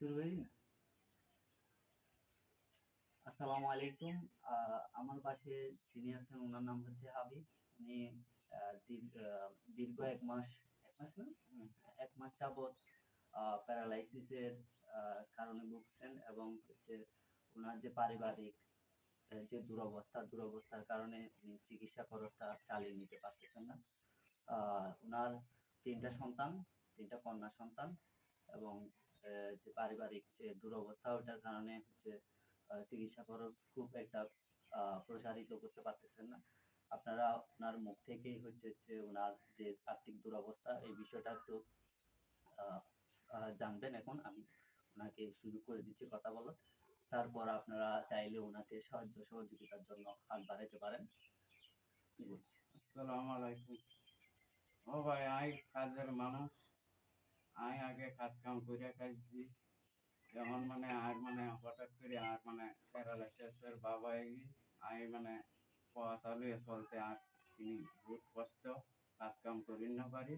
শুরু করি? না আসসালামু আলাইকুম। আমার পাশে যিনি আছেন, ওনার নাম হচ্ছে হাবিব। উনি দীর্ঘ এক মাস এক মাস না? এক মাস যাবত প্যারালাইসিসের কারণে ভুগছেন এবং হচ্ছে ওনার যে পারিবারিক যে দুরবস্থা, দুরবস্থার কারণে উনি চিকিৎসা খরচটা চালিয়ে নিতে পারতেছেন না। ওনার তিনটা সন্তান, তিনটা কন্যা সন্তান এবং যে পারিবারিক যে দুরবস্থা ওটার কারণে হচ্ছে চিকিৎসা খরচ খুব একটা প্রসারিত করতে পারতেছেন না। আপনারা ওনার মুখ থেকেই হচ্ছে যে ওনার যে আর্থিক দুরবস্থা, এই বিষয়টা একটু জানবেন এখন। আমি ওনাকে সুযোগ করে দিচ্ছি কথা বলার। তারপর আপনারা চাইলে ওনাকে সাহায্য সহযোগিতার জন্য হাত বাড়াইতে পারেন। আসসালামু আলাইকুম। ও ভাই, আই কাজের মানুষ। আই আগে কাজ কাম করে কাজ যেমন মানে আর মানে হঠাৎ করে আর মানে প্যারালাইসিসের বাবা এগি আই মানে চালু চলতে আর তিনি বহুত কষ্ট, কাজ কাম করি না পারি।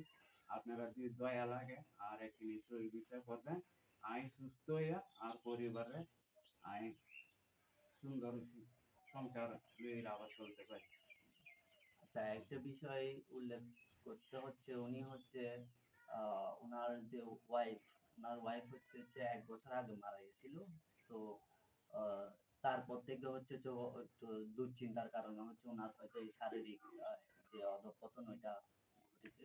আপনারা যদি দয়া লাগে আর তিনি সহযোগিতা করবেন আই সুস্থ হইয়া আর পরিবারে আই সুন্দর সংসার লইয়ে আবার চলতে পারি। আচ্ছা একটা বিষয় উল্লেখ করতে হচ্ছে, উনি হচ্ছে, আহ ওনার যে ওয়াইফ ওনার ওয়াইফ হচ্ছে যে এক বছর আগে মারা গেছিল। তো তারপর থেকে হচ্ছে যে দুশ্চিন্তার কারণে হচ্ছে ওনার হয়তো এই শারীরিক যে অধঃপতন ওইটা ঘটেছে।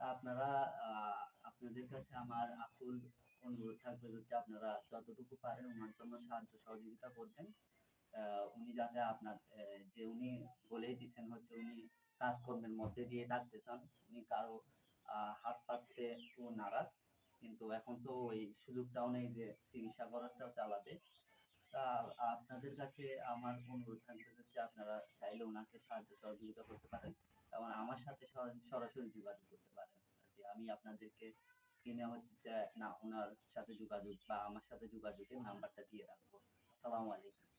আপনারা আপনাদের কাছে আমার আকুল অনুরোধ থাকবে হচ্ছে আপনারা যতটুকু পারেন ওনার জন্য সাহায্য সহযোগিতা করবেন। উনি যাতে আপনার যে উনি বলেই দিচ্ছেন হচ্ছে উনি কাজকর্মের মধ্যে দিয়ে থাকতে চান, উনি কারও হাত পাততে ও নারাজ। কিন্তু এখন তো ওই সুযোগটাও নেই যে চিকিৎসা খরচটাও চালাবে। আপনাদের কাছে আমার অনুরোধ থাকবে হচ্ছে আপনারা চাইলে ওনাকে সাহায্য সহযোগিতা করতে পারেন। এবং আমার সাথে সরাসরি যোগাযোগ করতে পারেন। কি আমি আপনাদেরকে স্ক্রিনে হচ্ছে যে না, ওনার সাথে যোগাযোগ বা আমার সাথে যোগাযোগের নাম্বারটা দিয়ে রাখব। আসসালামু আলাইকুম।